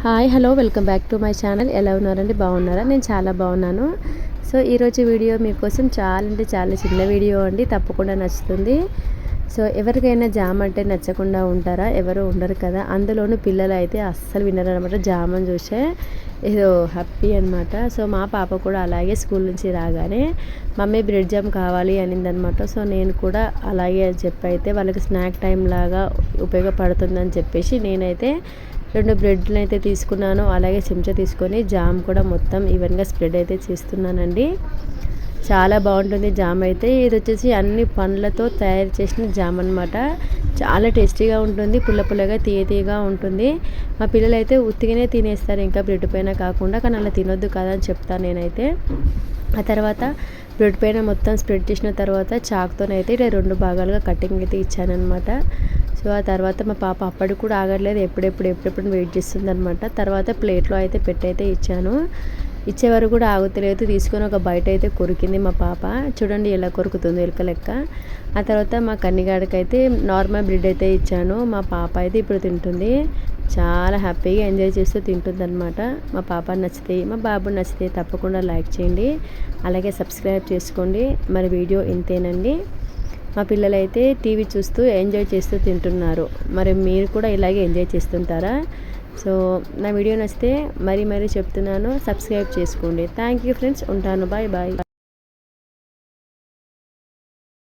Hi hello welcome back to my channel. ఎలా ఉన్నారండి? బాగున్నారా? నేను చాలా బాగున్నాను. సో ఈరోజు వీడియో మీకోసం చాలా అంటే చాలా చిన్న వీడియో అండి. తప్పకుండా నచ్చుతుంది. సో ఎవరికైనా జామ్ అంటే నచ్చకుండా ఉంటారా? ఎవరు ఉండరు కదా. అందులోనూ పిల్లలు అయితే అస్సలు వినరు అనమాట జామని చూసే. ఏదో హ్యాపీ అనమాట సో మా పాప కూడా అలాగే స్కూల్ నుంచి రాగానే మమ్మీ బ్రెడ్ జామ్ కావాలి అనిందనమాట సో నేను కూడా అలాగే చెప్పైతే వాళ్ళకి స్నాక్ టైం లాగా ఉపయోగపడుతుందని చెప్పేసి నేనైతే రెండు బ్రెడ్లు అయితే తీసుకున్నాను. అలాగే చెంచా తీసుకొని జామ్ కూడా మొత్తం ఈవెన్గా స్ప్రెడ్ అయితే చేస్తున్నానండి. చాలా బాగుంటుంది జామ్ అయితే. ఇది వచ్చేసి అన్ని పండ్లతో తయారు చేసిన జామ్ అనమాట చాలా టేస్టీగా ఉంటుంది. పుల్ల పుల్లగా తీయ తీయగా ఉంటుంది. మా పిల్లలు అయితే ఉత్తిగానే తినేస్తారు. ఇంకా బ్రెడ్ పైన కాకుండా కానీ అలా తినొద్దు కదా అని చెప్తాను నేనైతే. ఆ తర్వాత బ్రెడ్ పైన మొత్తం స్ప్రెడ్ చేసిన తర్వాత చాక్తోనైతే ఇలా రెండు భాగాలుగా కటింగ్ అయితే ఇచ్చానమాట సో ఆ తర్వాత మా పాప అప్పటికి కూడా ఆగట్లేదు. ఎప్పుడెప్పుడు ఎప్పుడెప్పుడు వెయిట్ చేస్తుంది అనమాట తర్వాత ప్లేట్లో అయితే పెట్టయితే ఇచ్చాను. ఇచ్చే వరకు కూడా ఆగుతలేదు. తీసుకొని ఒక బయట అయితే కొరికింది మా పాప. చూడండి ఎలా కొరుకుతుంది ఎలుక లెక్క. ఆ తర్వాత మా కన్నిగాడికైతే నార్మల్ బ్రెడ్ అయితే ఇచ్చాను. మా పాప అయితే ఇప్పుడు తింటుంది. చాలా హ్యాపీగా ఎంజాయ్ చేస్తూ తింటుంది అనమాట మా పాప నచ్చితే మా బాబు నచ్చితే తప్పకుండా లైక్ చేయండి. అలాగే సబ్స్క్రైబ్ చేసుకోండి. మరి వీడియో ఇంతేనండి. మా పిల్లలైతే టీవీ చూస్తూ ఎంజాయ్ చేస్తూ తింటున్నారు. మరి మీరు కూడా ఇలాగే ఎంజాయ్ చేస్తుంటారా? సో నా వీడియో నచ్చితే మరీ మరీ చెప్తున్నాను. సబ్స్క్రైబ్ చేసుకోండి. Thank you friends. ఉంటాను. Bye bye.